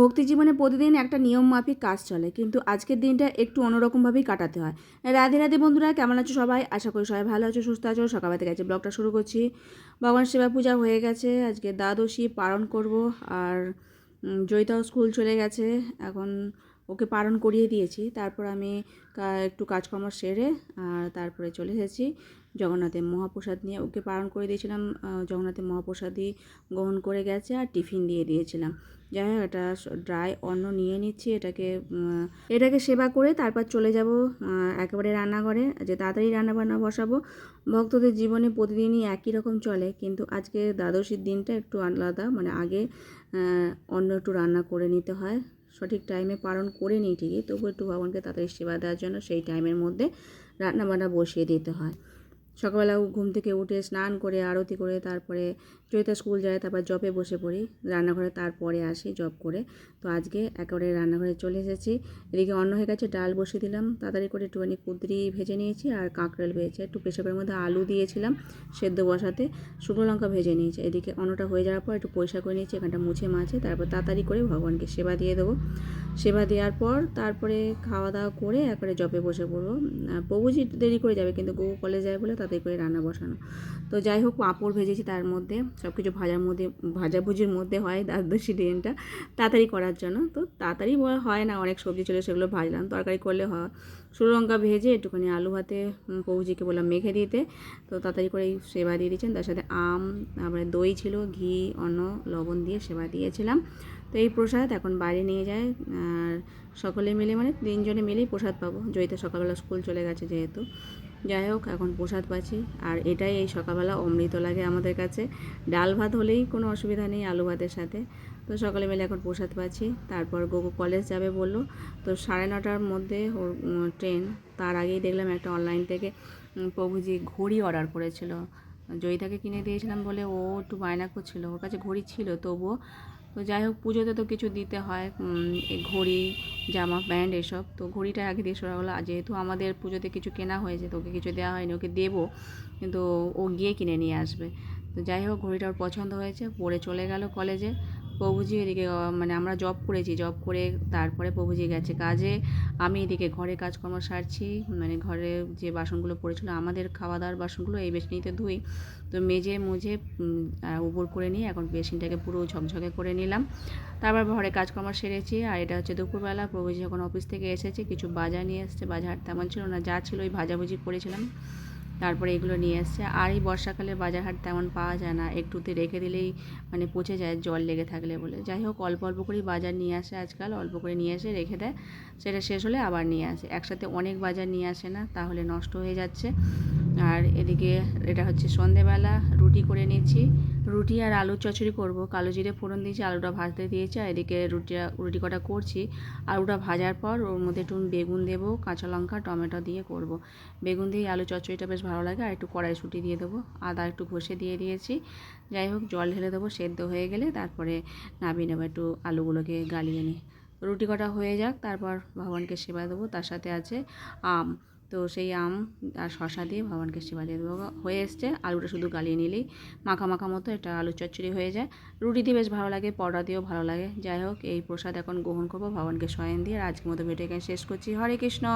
ভক্তি জীবনে প্রতিদিন একটা নিয়ম মাফিক কাজ চলে, কিন্তু আজকের দিনটা একটু অন্যরকমভাবেই কাটাতে হয়। রাধে রাধে বন্ধুরা, কেমন আছো সবাই? আশা করি সবাই ভালো আছো, সুস্থ আছো। সকালবেলা থেকে গেছে ব্লগটা শুরু করছি। ভগবান সেবা পূজা হয়ে গেছে, আজকে দ্বাদশী পালন করব। আর জয়িতাও স্কুল চলে গেছে। এখন ওকে পালন করিয়ে দিয়েছি। তারপর আমি একটু কাজকর্ম সেরে আর তারপরে চলে এসেছি জগন্নাথের মহাপ্রসাদ নিয়ে। ওকে পালন করে দিয়েছিলাম জগন্নাথের মহাপ্রসাদই গ্রহণ করে গেছে আর টিফিন দিয়ে দিয়েছিলাম। যাই হোক, এটা ড্রাই অন্ন নিয়ে নিচ্ছি, এটাকে এটাকে সেবা করে তারপর চলে যাব একেবারে রান্নাঘরে। যে তাড়াতাড়ি রান্না বান্না বসাবো, ভক্তদের জীবনে প্রতিদিনই একই রকম চলে। কিন্তু আজকে দ্বাদশীর দিনটা একটু আলাদা মানে আগে অন্য একটু রান্না করে নিতে হয়। সঠিক টাইমে পালন করে নিই ঠিকই। তবু একটু ভগবানকে তাড়াতাড়ি সেবা দেওয়ার জন্য সেই টাইমের মধ্যে রান্নাবান্না বসিয়ে দিতে হয়। সকালবেলা ঘুম থেকে উঠে স্নান করে, আরতি করে, তারপরে জয়িতা স্কুল যায়, তারপর জবে বসে পড়ি। রান্নাঘরে তারপরে আসি জব করে। তো আজকে একেবারে রান্নাঘরে চলে এসেছি। এদিকে অন্ন হয়ে গেছে ডাল বসিয়ে দিলাম। তাড়াতাড়ি করে একটুখানি কুদরি ভেজে নিয়েছি আর কাঁকড়েল ভেজে একটু প্রেসারের মধ্যে আলু দিয়েছিলাম সেদ্ধ বসাতে। শুকনো লঙ্কা ভেজে নিয়েছি। এদিকে অন্নটা হয়ে যাওয়ার পর একটু পয়সা করে নিয়েছি, এখানটা মুছে মাছে। তারপর তাড়াতাড়ি করে ভগবানকে সেবা দিয়ে দেবো। সেবা দেওয়ার পর তারপরে খাওয়া দাওয়া করে একবারে জবে বসে পড়ব। প্রভুজি দেরি করে যাবে কিন্তু গৌ কলেজ যায় বলে তাড়াতাড়ি করে রান্না বসানো। তো যাই হোক পাঁপড় ভেজেছি তার মধ্যে। সব কিছু ভাজার মধ্যে ভাজাভুজির মধ্যে হয় দ্বাদশী দিনটা তাড়াতাড়ি করার জন্য। তো তাড়াতাড়ি হয় না অনেক সবজি ছিল সেগুলো ভাজলাম। তরকারি করলে হয় শুকনো লঙ্কা ভেজে একটুখানি আলু উম, প্রভুজিকে বললাম মেখে দিতে। তো তাড়াতাড়ি করে সেবা দিয়ে দিয়েছেন। তার সাথে আম তারপরে দই ছিল ঘি অন্ন লবণ দিয়ে সেবা দিয়েছিলাম। তো এই প্রসাদ এখন বাইরে নিয়ে যায়। আর সকলে মিলে মানে তিনজনে মিলেই প্রসাদ পাবো। জয়িতা সকালবেলা স্কুল চলে গেছে যেহেতু। যাই হোক, এখন প্রসাদ পাচ্ছি। আর এটাই এই সকালবেলা অমৃত লাগে আমাদের কাছে। ডাল ভাত হলেই কোনো অসুবিধা নেই আলু ভাতের সাথে। তো সকলে মিলে এখন প্রসাদ পাচ্ছি। তারপর গোগো কলেজ যাবে বলল। তো সাড়ে নটার মধ্যে ওর ট্রেন। তার আগেই দেখলাম একটা অনলাইন থেকে প্রভুজি ঘড়ি অর্ডার করেছিল। জয়িতাকে কিনে দিয়েছিলাম বলে ও একটু বায়না করছিল। ওর কাছে ঘড়ি ছিল তবুও। তো যাই হোক, পুজোতে তো কিছু দিতে হয়। ঘড়ি জামা, প্যান্ট এসব। তো ঘড়িটা আগে দিয়ে সরা হলো যেহেতু আমাদের পুজোতে কিছু কেনা হয়েছে, তো ওকে কিছু দেওয়া হয়নি, ওকে দেবো। কিন্তু ও গিয়ে কিনে নিয়ে আসবে। তো যাই হোক, ঘড়িটা ওর পছন্দ হয়েছে, পরে চলে গেল কলেজে। প্রভুজি এদিকে মানে আমরা জব করেছি জব করে তারপরে প্রভুজি গেছে কাজে, আমি এদিকে ঘরে কাজকর্ম সারছি মানে ঘরে যে বাসনগুলো পড়েছিল, আমাদের খাওয়া দাওয়ার বাসনগুলো এই বেসিনিতে ধুই। তো মেজে মুজে উপর করে নিয়ে এখন বেসিনটাকে পুরো ঝকঝকে করে নিলাম। তারপর ঘরে কাজকর্ম সেরেছি, আর এটা হচ্ছে দুপুরবেলা। প্রভুজি যখন অফিস থেকে এসেছে, কিছু বাজার নিয়ে এসছে, বাজার তেমন ছিল না, যা ছিল ওই ভাজাভুজি করেছিলাম। তারপরে এগুলো নিয়ে এসছে। আর এই বর্ষাকালে বাজার হাট তেমন পাওয়া যায় না। একটুতে রেখে দিলেই মানে পচে যায়, জল লেগে থাকলে বলে। যাই হোক, অল্প অল্প করেই বাজার নিয়ে আসে আজকাল। অল্প করে নিয়ে এসে রেখে দেয়। সেটা শেষ হলে আবার নিয়ে আসে। একসাথে অনেক বাজার নিয়ে আসে না, তাহলে নষ্ট হয়ে যাচ্ছে। আর এদিকে এটা হচ্ছে সন্ধেবেলা, রুটি করে নিচ্ছি। রুটি আর আলুর চচড়ি করব। কালো জিরে ফোড়ন দিয়েছি, আলুটা ভাজতে দিয়েছি, আর এদিকে রুটিটা রুটি কটা করছি। আলুটা ভাজার পর ওর মধ্যে একটু বেগুন দেবো, কাঁচা লঙ্কা, টমেটো দিয়ে করব। বেগুন দিয়ে আলু চচ্চড়িটা বেশ ভালো লাগে, আর একটু কড়াইশুঁটি দিয়ে দেবো। আদা একটু ঘষে দিয়ে দিয়েছি। যাই হোক, জল ঢেলে দেবো, সেদ্ধ হয়ে গেলে তারপরে নামিয়ে নেব একটু আলুগুলোকে গালিয়ে নিই রুটি কটা হয়ে যাক, তারপর ভগবানকে সেবা দেবো, তার সাথে আছে আম। তো সেই আম আর শশা দিয়ে ভগবানকে সেবা দিয়ে দেবো। হয়ে এসছে, আলুটা শুধু গালিয়ে নিলেই মাখা মাখা মতো এটা আলু চচ্চড়ি হয়ে যায়। রুটি দিয়ে বেশ ভালো লাগে, পরোটা দিয়েও ভালো লাগে। যাই হোক, এই প্রসাদ এখন গ্রহণ করব ভগবানকে শয়ন দিয়ে। আর আজকের মতো ভিডিও শেষ করছি। হরে কৃষ্ণ।